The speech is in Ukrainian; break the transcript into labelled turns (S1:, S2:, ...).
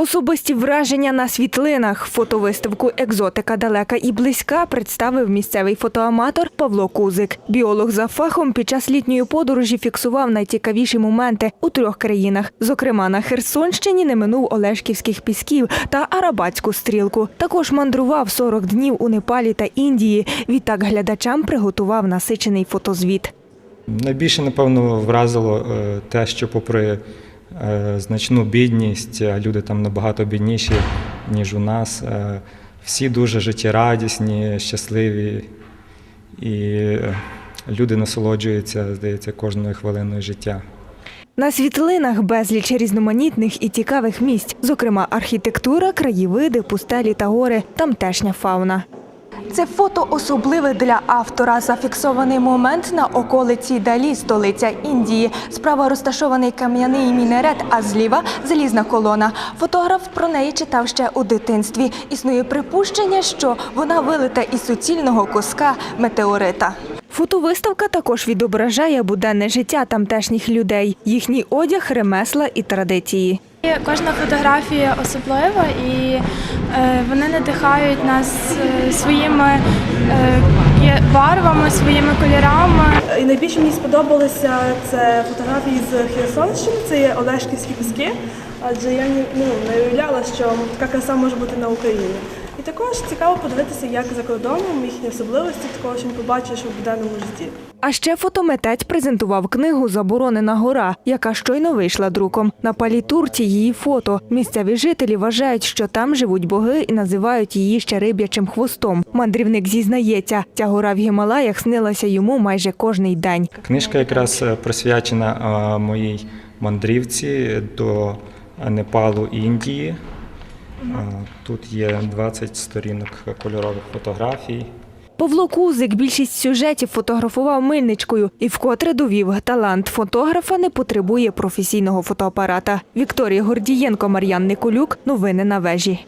S1: Особисті враження на світлинах. Фотовиставку Екзотика далека і близька представив місцевий фотоаматор Павло Кузик. Біолог за фахом під час літньої подорожі фіксував найцікавіші моменти у трьох країнах. Зокрема, на Херсонщині не минув Олешківських пісків та Арабатську стрілку. Також мандрував 40 днів у Непалі та Індії. Відтак глядачам приготував насичений фотозвіт.
S2: Найбільше, напевно, вразило е, те, що попри значну бідність, люди там набагато бідніші, ніж у нас. е, Всі дуже життєрадісні, щасливі, і е, люди насолоджуються, здається, кожною хвилиною життя.
S1: На світлинах безліч різноманітних і цікавих місць, зокрема архітектура, краєвиди, пустелі та гори, тамтешня фауна. Це фото особливе для автора. Зафіксований момент на околиці Далі, столиця Індії. Справа розташований кам'яний мінерет, а зліва залізна колона. Фотограф про неї читав ще у дитинстві. Існує припущення, що вона вилита із суцільного куска метеорита. Фотовиставка також відображає буденне життя тамтешніх людей, їхній одяг, ремесла і традиції.
S3: Кожна фотографія особлива і е, вони надихають нас е, своїми е, барвами, своїми кольорами.
S4: І найбільше мені сподобалося це фотографії з Херсонщини, це є Олешківські піски, адже я ну, не уявляла, що така краса може бути на Україні. І також цікаво подивитися, як за кордоном їхні особливості, такого, що не побачиш у буденному житті.
S1: А ще фотометець презентував книгу Заборонена гора, яка щойно вийшла друком. На палітурці її фото. Місцеві жителі вважають, що там живуть боги і називають її ще риб'ячим хвостом. Мандрівник зізнається, ця гора в Гімалаях снилася йому майже кожний день.
S2: Книжка якраз е, присвячена е, моїй мандрівці до Непалу і Індії. Тут є 20 сторінок кольорових фотографій.
S1: Павло Кузик більшість сюжетів фотографував мильничкою і вкотре довів талант фотографа не потребує професійного фотоапарата. Вікторія Гордієнко, Мар'ян Николюк. Новини на вежі.